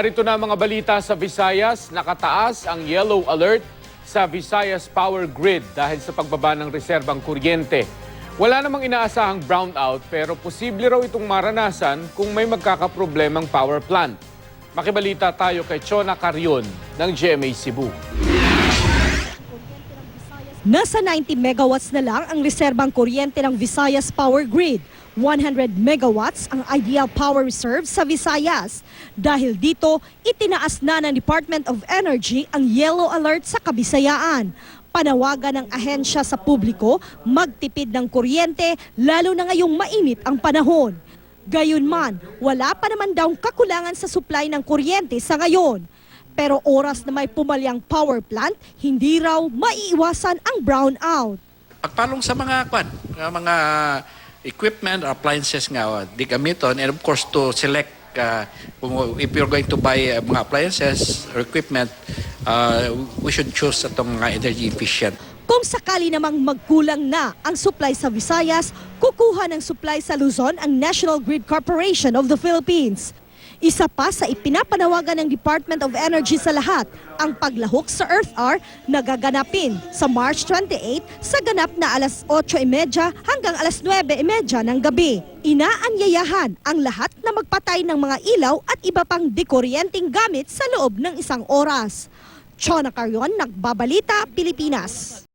Narito na mga balita sa Visayas. Nakataas ang yellow alert sa Visayas Power Grid dahil sa pagbaba ng reserbang kuryente. Wala namang inaasahang brownout pero posible raw itong maranasan kung may magkakaproblemang power plant. Makibalita tayo kay Chona Carrion ng GMA Cebu. Nasa 90 megawatts na lang ang reserbang kuryente ng Visayas Power Grid. 100 megawatts ang ideal power reserve sa Visayas. Dahil dito, itinaas na ng Department of Energy ang yellow alert sa Kabisayaan. Panawagan ng ahensya sa publiko magtipid ng kuryente lalo na ngayong mainit ang panahon. Gayunman, wala pa naman daw kakulangan sa supply ng kuryente sa ngayon. Pero oras na may pumalyang power plant, hindi raw maiiwasan ang brownout. pagpalong sa mga kwan, mga equipment or appliances nga uh, di gamiton and of course to select uh, if you're going to buy uh, mga appliances or equipment uh, we should choose itong mga energy efficient Kung sakali namang magkulang na ang supply sa Visayas, kukuha ng supply sa Luzon ang National Grid Corporation of the Philippines. Isa pa sa ipinapanawagan ng Department of Energy sa lahat, ang paglahok sa Earth Hour na gaganapin sa March 28 sa ganap na alas 8.30 hanggang alas 9.30 ng gabi. Inaanyayahan ang lahat na magpatay ng mga ilaw at iba pang dekuryenteng gamit sa loob ng isang oras. Chona Carrion, Nagbabalita, Pilipinas.